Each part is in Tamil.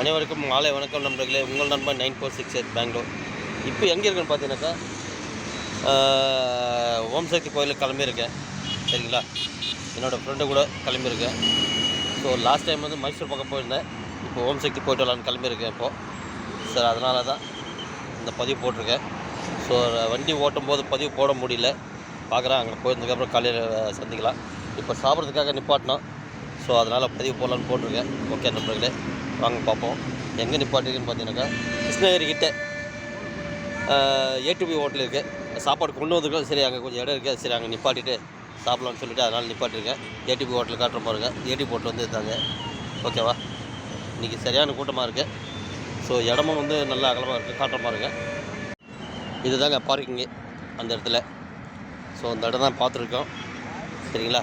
அனைவருக்கும் மாலை வணக்கம் நண்பர்களே. உங்கள் நண்பர் nine four six eight Bangalore. இப்போ எங்கே இருக்குன்னு பார்த்தீங்கன்னாக்கா ஓம் சக்தி கோயிலுக்கு கிளம்பியிருக்கேன். சரிங்களா? என்னோடய ஃப்ரெண்டு கூட கிளம்பியிருக்கேன் ஸோ லாஸ்ட் டைம் வந்து மைசூர் பக்கம் போயிருந்தேன். இப்போ ஓம் சக்தி போயிட்டு வரலான்னு கிளம்பியிருக்கேன் இப்போது சார் அதனால தான் இந்த பதிவு போட்டிருக்கேன். ஸோ வண்டி ஓட்டும் போது பதிவு போட முடியல. பார்க்குறேன் அங்கே போயிருந்ததுக்கப்புறம் காலையில் சந்திக்கலாம். இப்போ சாப்பிட்றதுக்காக நிப்பாட்டினோம். ஸோ அதனால் பதிவு போடலான்னு போட்டிருக்கேன். ஓகே நண்பர்களே. வாங்க பார்ப்போம். எங்கே நிப்பாட்டிருக்குன்னு பார்த்தீங்கன்னாக்கா கிருஷ்ணகிரி கிட்டே ஏடிபி ஹோட்டல் இருக்குது சாப்பாடு கொண்டு வந்துருக்கோம் சரி அங்கே கொஞ்சம் இடம் இருக்குது சரி அங்கே நிப்பாட்டிட்டு சாப்பிட்லான்னு சொல்லிட்டு அதனால் நிப்பாட்டிருக்கேன். ஏடிபி ஹோட்டல் காட்டுற பாருங்க. ஏடிபி ஹோட்டல் வந்து இருந்தாங்க ஓகேவா? இன்றைக்கி சரியான கூட்டமாக இருக்குது ஸோ இடமும் வந்து நல்லா அகலமாக இருக்குது காட்டுற பாருங்க. இதுதாங்க பார்க்கிங்கு அந்த இடத்துல. ஸோ அந்த இடம் தான் பார்த்துருக்கோம். சரிங்களா?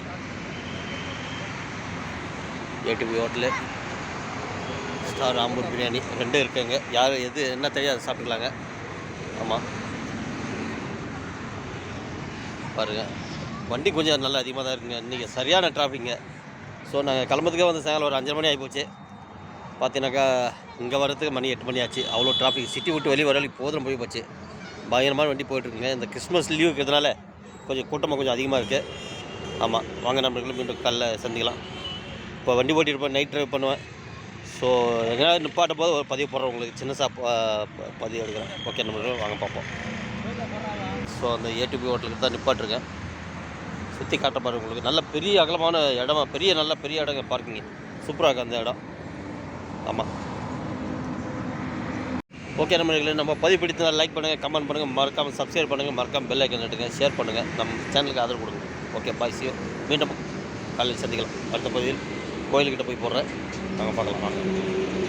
ATP hotel sir Ambur biryani ரெண்டும் இருக்குங்க. யார் எது என்ன தெரியாது அதை சாப்பிட்டுக்கலாங்க. ஆமாம் பாருங்க. வண்டி கொஞ்சம் நல்லா அதிகமாக தான் இருக்குங்க. இன்றைக்கி சரியான டிராஃபிக்ங்க ஸோ நாங்கள் கிளம்புறதுக்கே வந்து சாயங்காலம் ஒரு அஞ்சரை மணி ஆகிப்போச்சு. பார்த்தீங்கன்னாக்கா இங்கே வரதுக்கு மணி எட்டு மணி ஆச்சு. அவ்வளோ டிராஃபிக் சிட்டி விட்டு வெளியே வர வரைக்கும் போதும் போய் போச்சு. பயங்கரமான வண்டி போயிட்டுருக்குங்க. இந்த கிறிஸ்மஸ் லீவ் இருக்கிறதுனால கொஞ்சம் கூட்டமாக கொஞ்சம் அதிகமாக இருக்குது ஆமாம் வாங்க நம்மளுக்கு மீண்டும் காலைல சந்திக்கலாம். இப்போ வண்டி ஓட்டிட்டு போய் நைட் ட்ரைவ் பண்ணுவேன். ஸோ எங்கேயாவது நிப்பாட்ட போது ஒரு பதிவு போடுறேன் உங்களுக்கு. சின்ன சாப் ப- பதிவு எடுக்கிறேன். ஓகே நம்ம வாங்க பார்ப்போம் ஸோ அந்த ஏடிபி ஹோட்டலுக்கு தான் நிப்பாட்டிருக்கேன். சுற்றி காட்ட பாருங்க உங்களுக்கு. நல்ல பெரிய அகலமான இடமா பெரிய நல்ல பெரிய இடங்க பார்க்கிங்க சூப்பராக இருக்குது அந்த இடம். ஆமாம் ஓகே நண்பர்களே நம்ம பதிவு பிடித்ததால் லைக் பண்ணுங்கள் கமெண்ட் பண்ணுங்கள் மறக்காமல் சப்ஸ்கிரைப் பண்ணுங்கள் மறக்காமல் பெல் ஐக்கன் எடுங்க ஷேர் பண்ணுங்கள் நம்ம சேனலுக்கு ஆதரவு கொடுங்க. ஓகே பாய் சியோ மீண்டும் காலையில் சந்திக்கலாம். அடுத்த பதிவில் கோயில்கிட்ட போய் போடுறேன். நாங்கள் பார்க்கலாம் வாங்க.